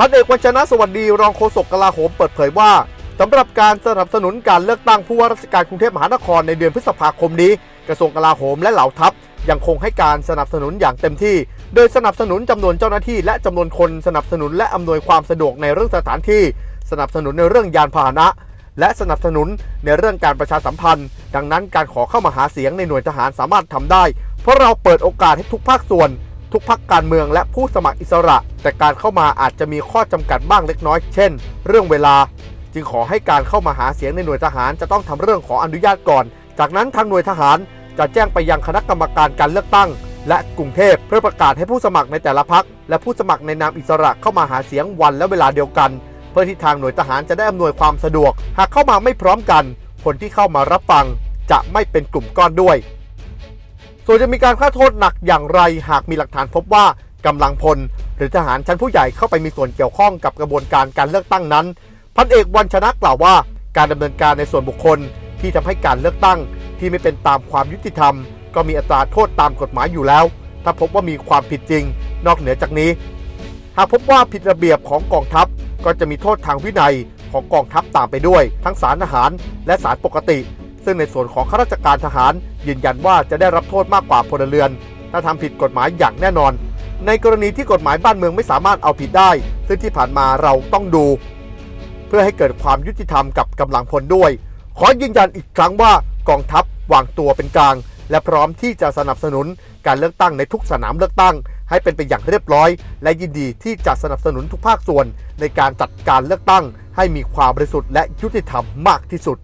พันเอกวัญชนะสวัสดีรองโฆษกกลาโหมเปิดเผยว่าสำหรับการสนับสนุนการเลือกตั้งผู้ว่าราชการกรุงเทพมหานครในเดือนพฤษภาคมนี้ กระทรวงกลาโหมและเหล่าทัพ ยังคงให้การสนับสนุนอย่างเต็มที่ โดยสนับสนุนจำนวนเจ้าหน้าที่และจำนวนคนสนับสนุนและอำนวยความสะดวกในเรื่องสถานที่ สนับสนุนในเรื่องยานพาหนะ และสนับสนุนในเรื่องการประชาสัมพันธ์ ดังนั้นการขอเข้ามาหาเสียงในหน่วยทหารสามารถทำได้ เพราะเราเปิดโอกาสให้ทุกภาคส่วน ทุกพักการเมืองและผู้สมัครอิสระ แต่การเข้ามาอาจจะมีข้อจำกัดบ้างเล็กน้อย เช่น เรื่องเวลา จึงขอให้การเข้ามาหาเสียงในหน่วยทหารจะต้องทำเรื่องขออนุญาตก่อน จากนั้นทางหน่วยทหารจะแจ้งไปยังคณะกรรมการการเลือกตั้ง และกรุงเทพเพื่อประกาศให้ผู้สมัครในแต่ละพักและผู้สมัครในนามอิสระเข้ามาหาเสียงวันและเวลาเดียวกัน เพื่อที่ทางหน่วยทหารจะได้อำนวยความสะดวก หากเข้ามาไม่พร้อมกัน คนที่เข้ามารับฟังจะไม่เป็นกลุ่มก้อนด้วย ส่วนจะมีการฆ่าโทษหนักอย่างไรหากมีหลักฐานพบว่ากำลังพล หรือทหารชั้นผู้ใหญ่เข้าไปมีส่วนเกี่ยวข้องกับกระบวนการการเลือกตั้งนั้น พันเอกวันชนะกล่าวว่า การดำเนินการในส่วนบุคคลที่ทำให้การเลือกตั้ง ที่ไม่เป็นตามความยุติธรรม ก็มีอัตราโทษตามกฎหมายอยู่แล้ว ถ้าพบว่ามีความผิดจริง นอกเหนือจากนี้ หากพบว่าผิดระเบียบของกองทัพ ก็จะมีโทษทางวินัยของกองทัพตามไปด้วย ทั้งศาลทหารและศาลปกติ ซึ่งในส่วนของข้าราชการทหาร ยืนยันว่าจะได้รับโทษมากกว่าพลเรือน ถ้าทำผิดกฎหมายอย่างแน่นอน ในกรณีที่กฎหมายบ้านเมืองไม่สามารถเอาผิดได้ ซึ่งที่ผ่านมาเราต้องดู เพื่อให้เกิดความยุติธรรมกับกำลังพลด้วย ขอยืนยันอีกครั้งว่ากองทัพวางตัวเป็นกลาง และพร้อมที่จะสนับสนุนการเลือกตั้งในทุกสนามเลือกตั้ง ให้เป็นไปอย่างเรียบร้อย และยินดีที่จะสนับสนุนทุกภาคส่วน ในการจัดการเลือกตั้ง ให้มีความบริสุทธิ์และยุติธรรมมากที่สุด